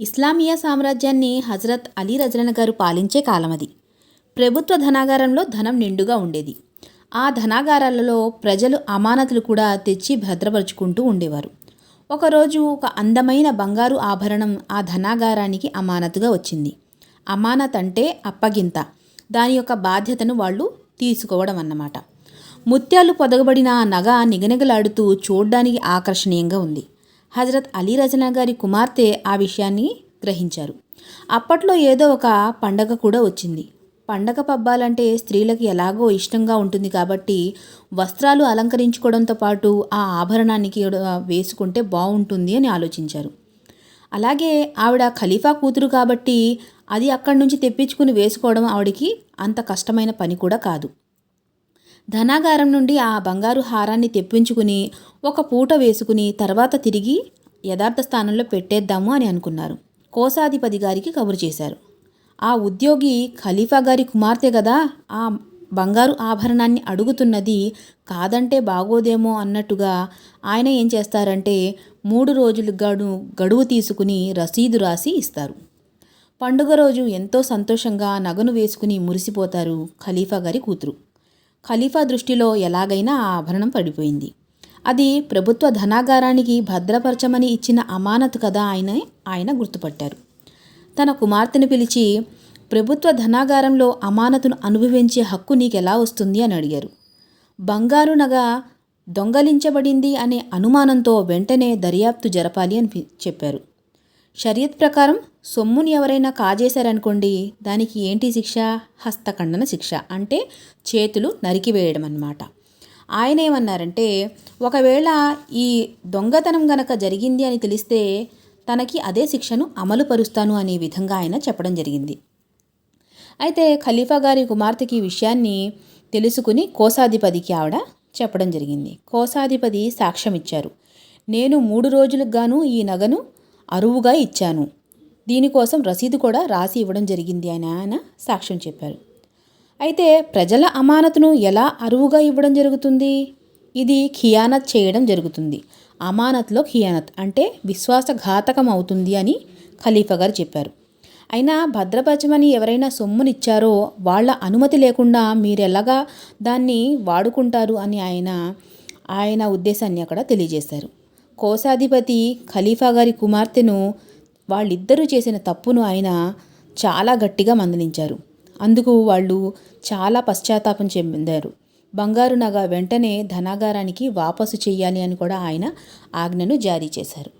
ఇస్లామియా సామ్రాజ్యాన్ని హజరత్ అలీ రజలన గారు పాలించే కాలం అది ప్రభుత్వ ధనాగారంలో ధనం నిండుగా ఉండేది. ఆ ధనాగారాలలో ప్రజలు అమానతులు కూడా తెచ్చి భద్రపరుచుకుంటూ ఉండేవారు. ఒకరోజు ఒక అందమైన బంగారు ఆభరణం ఆ ధనాగారానికి అమానతుగా వచ్చింది. అమానత్ అంటే అప్పగింత. దాని యొక్క బాధ్యతను వాళ్ళు తీసుకోవడం అన్నమాట. ముత్యాలు పొదగబడిన ఆ నగ నిగనిగలాడుతూ చూడ్డానికి ఆకర్షణీయంగా ఉంది. హజరత్ అలీ రజనా గారి కుమార్తె ఆ విషయాన్ని గ్రహించారు. అప్పట్లో ఏదో ఒక పండగ కూడా వచ్చింది. పండగ పబ్బాలంటే స్త్రీలకు ఎలాగో ఇష్టంగా ఉంటుంది కాబట్టి వస్త్రాలు అలంకరించుకోవడంతో పాటు ఆ ఆభరణానికి కూడా వేసుకుంటే బాగుంటుంది అని ఆలోచించారు. అలాగే ఆవిడ ఖలీఫా కూతురు కాబట్టి అది అక్కడి నుంచి తెప్పించుకుని వేసుకోవడం ఆవిడికి అంత కష్టమైన పని కూడా కాదు. ధనాగారం నుండి ఆ బంగారు హారాన్ని తెప్పించుకుని ఒక పూట వేసుకుని తర్వాత తిరిగి యథార్థ స్థానంలో పెట్టేద్దాము అని అనుకున్నారు. కోశాధిపతి గారికి కబురు చేశారు. ఆ ఉద్యోగి ఖలీఫా గారి కుమార్తె కదా ఆ బంగారు ఆభరణాన్ని అడుగుతున్నది కాదంటే బాగోదేమో అన్నట్టుగా ఆయన ఏం చేస్తారంటే మూడు రోజులు గడు గడువు తీసుకుని రసీదు రాసి ఇస్తారు. పండుగ రోజు ఎంతో సంతోషంగా నగను వేసుకుని మురిసిపోతారు ఖలీఫా గారి కూతురు. ఖలీఫా దృష్టిలో ఎలాగైనా ఆ ఆభరణం పడిపోయింది. అది ప్రభుత్వ ధనాగారానికి భద్రపరచమని ఇచ్చిన అమానత్ కదా ఆయన ఆయన గుర్తుపట్టారు. తన కుమార్తెను పిలిచి ప్రభుత్వ ధనాగారంలో అమానతును అనుభవించే హక్కు నీకెలా వస్తుంది అని అడిగారు. బంగారు నగ దొంగలించబడింది అనే అనుమానంతో వెంటనే దర్యాప్తు జరపాలి అని చెప్పారు. షరియత్ ప్రకారం సొమ్ముని ఎవరైనా కాజేశారనుకోండి దానికి ఏంటి శిక్ష? హస్తఖండన శిక్ష. అంటే చేతులు నరికివేయడం అన్నమాట ఆయన ఏమన్నారంటే ఒకవేళ ఈ దొంగతనం గనక జరిగింది అని తెలిస్తే తనకి అదే శిక్షను అమలు పరుస్తాను అనే విధంగా ఆయన చెప్పడం జరిగింది. అయితే ఖలీఫా గారి కుమార్తెకి ఈ విషయాన్ని తెలుసుకుని కోశాధిపతికి ఆవిడ చెప్పడం జరిగింది. కోశాధిపతి సాక్ష్యం ఇచ్చారు నేను మూడు రోజులకు గాను ఈ నగను అరువుగా ఇచ్చాను. దీనికోసం రసీదు కూడా రాసి ఇవ్వడం జరిగింది అని ఆయన సాక్ష్యం చెప్పారు. అయితే ప్రజల అమానతును ఎలా అరువుగా ఇవ్వడం జరుగుతుంది? ఇది ఖియానత్ చేయడం జరుగుతుంది. అమానత్లో ఖియానత్ అంటే విశ్వాసఘాతకం అవుతుంది అని ఖలీఫా గారు చెప్పారు. అయినా భద్రపరచమని ఎవరైనా సొమ్మునిచ్చారో వాళ్ళ అనుమతి లేకుండా మీరెలాగా దాన్ని వాడుకుంటారు అని ఆయన ఆయన ఉద్దేశాన్ని అక్కడ తెలియజేశారు. కోశాధిపతి ఖలీఫా గారి కుమార్తెను వాళ్ళిద్దరూ చేసిన తప్పును ఆయన చాలా గట్టిగా మందలించారు. అందుకు వాళ్ళు చాలా పశ్చాత్తాపం చెందారు. బంగారు నగ వెంటనే ధనాగారానికి వాపసు చెయ్యాలి అని కూడా ఆయన ఆజ్ఞను జారీ చేశారు.